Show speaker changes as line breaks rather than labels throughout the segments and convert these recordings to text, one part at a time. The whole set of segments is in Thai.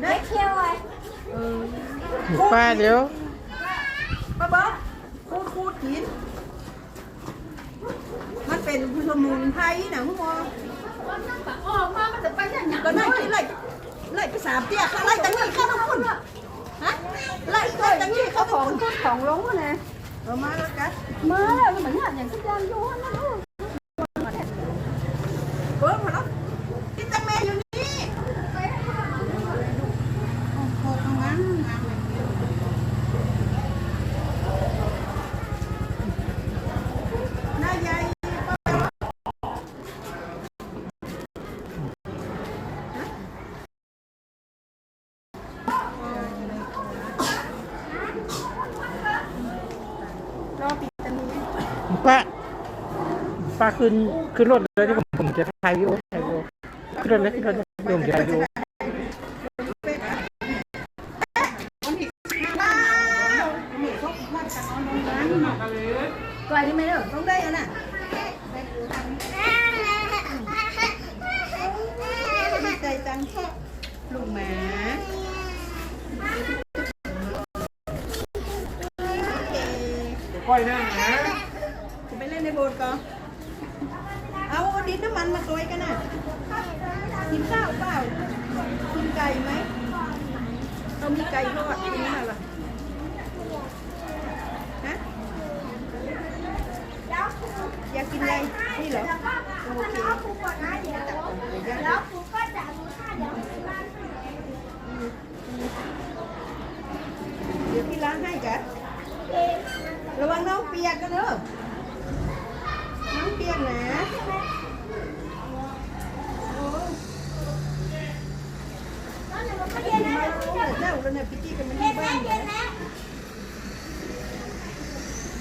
เด็กเที่ยวไว้
ป้าเดี๋ยว
ป้าบ๊อบคูดคูดกิน มันเป็นสมุนไพรนะคุณหมอ
ออกมามันจะไปอย่างหยัง
ก็น่ากินไล่ไล่ไปสามเตี้ยค่ะไล่ตังนี้เข้าทั้งคุณฮะไล่ไล่ตังนี้เข้า
ข
ทั้
องง
คุณ
พูดของลงนะ
เออมาแล้วกัน
มาแล้วมันเหมือนอย่างสักอย่างอยู่นะลูก
เบิ้งมาแล้วกินตังแม่อยู่นี่โอ้โหเอางั้นงามเลยหน้าใหญ่ป้า รอปิดตันนี้
ป้าป้าขึ้นขึ้นรถเลยที่ผมผมจะถ่ายวิดีโอถ่ายวิดีโอขึ้นรถเลยขึ้นรถเลยเดี๋ยวผมจะถ่ายวิดีโอ
ก่อยได้ไหมเด้อต้องได้อะน่ะดีใจจังลูกหมา้
อยหน้านะ
ไปเล่นในโบสถ์ก่อนเอาดินน้ำมันมาตัวกันนะกินข้าวเปล่ากินไก่ไหมเรามีไก่ทอดกินมาล่ะฮะอยากกินอะไรนี่เหรอโอเค
แล้วครูก็จะดูท่าเดี๋ยว
เดี๋ยวพี่ล้างให้กัน ระวังน้องเปียกกันเด้อน้องเปียกนะโอ้มารู้เยเจ้าแล้วเนี่ยพี่จี้กันมันที่บ้านเนี่ย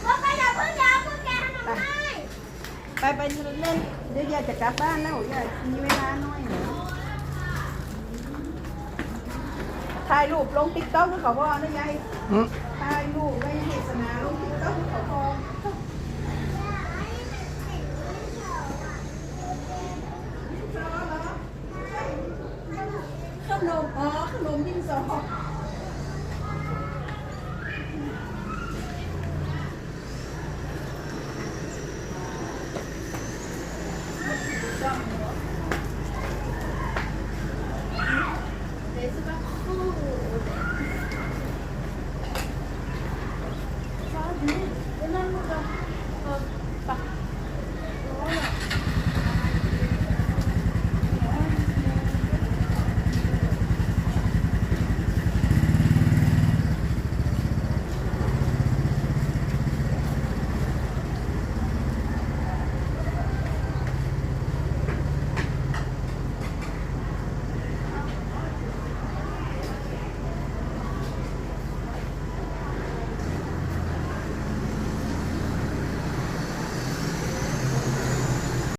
ก็ไปอย่าเพิ่งยาเพิ่งแก
ไปไปเล่นเดี๋ยวยายจะกลับบ้านแล้วยายมีเวลาน้อยเหรอถ่ายรูปลงติ๊กต็อกเขาบอกนะยาย
อืม
ถ่ายรูปไว้เทศนาลงติ๊กต็อกเขาบอกขนมอ๋อขนมดินสอ